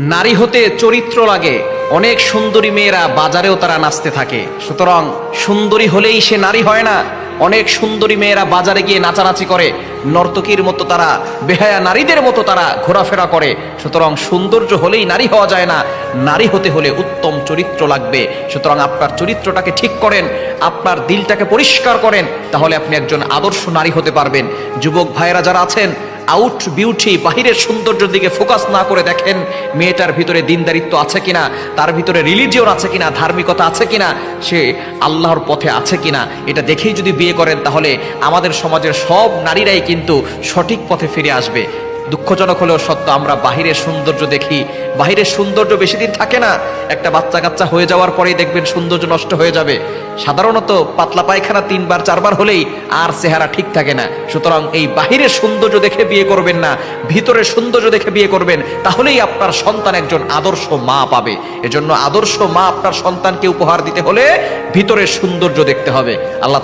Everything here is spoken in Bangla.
নারী হতে চরিত্র লাগে। অনেক সুন্দরী মেয়েরা বাজারেও তারা নাচতে থাকে। সুতরাং সুন্দরী হলেই সে নারী হয় না। অনেক সুন্দরী মেয়েরা বাজারে গিয়ে নাচানাচি করে। নর্তকীর মতো তারা, বেহায়া নারীদের মতো তারা ঘোরাফেরা করে। সুতরাং সৌন্দর্য হলেই নারী হওয়া যায় না। নারী হতে হলে উত্তম চরিত্র লাগবে। সুতরাং আপনার চরিত্রটাকে ঠিক করেন, আপনার দিলটাকে পরিষ্কার করেন। তাহলে আপনি একজন আদর্শ নারী হতে পারবেন। যুবক ভাইয়েরা যারা আছেন আউট বিউটি বাহিরের সৌন্দর্য দিকে ফোকাস না করে দেখেন, মেয়েটার ভিতরে দিনদারিত্ব আছে কিনা, তার ভিতরে রিলিজিয়ন আছে কিনা, ধার্মিকতা আছে কিনা, সে আল্লাহর পথে আছে কিনা, এটা দেখেই যদি বিয়ে করেন তাহলে আমাদের সমাজের সব নারীরাই কিন্তু সঠিক পথে ফিরে আসবে। দুঃখজনক হলেও সত্য, আমরা বাহিরের সৌন্দর্য দেখি। বাহিরের সৌন্দর্য বেশি দিন থাকে না। একটা বাচ্চা কাচ্চা হয়ে যাওয়ার পরেই দেখবেন সৌন্দর্য নষ্ট হয়ে যাবে। সাধারণত পাতলা পায়খানা তিনবার, চারবার হলেই আর চেহারা ঠিক থাকে না। সুতরাং এই বাহিরের সৌন্দর্য দেখে বিয়ে করবেন না, ভিতরের সৌন্দর্য দেখে বিয়ে করবেন, তাহলেই আপনার সন্তান একজন আদর্শ মা পাবে। এজন্য আদর্শ মা আপনার সন্তানকে উপহার দিতে হলে ভিতরের সৌন্দর্য দেখতে হবে। আল্লাহ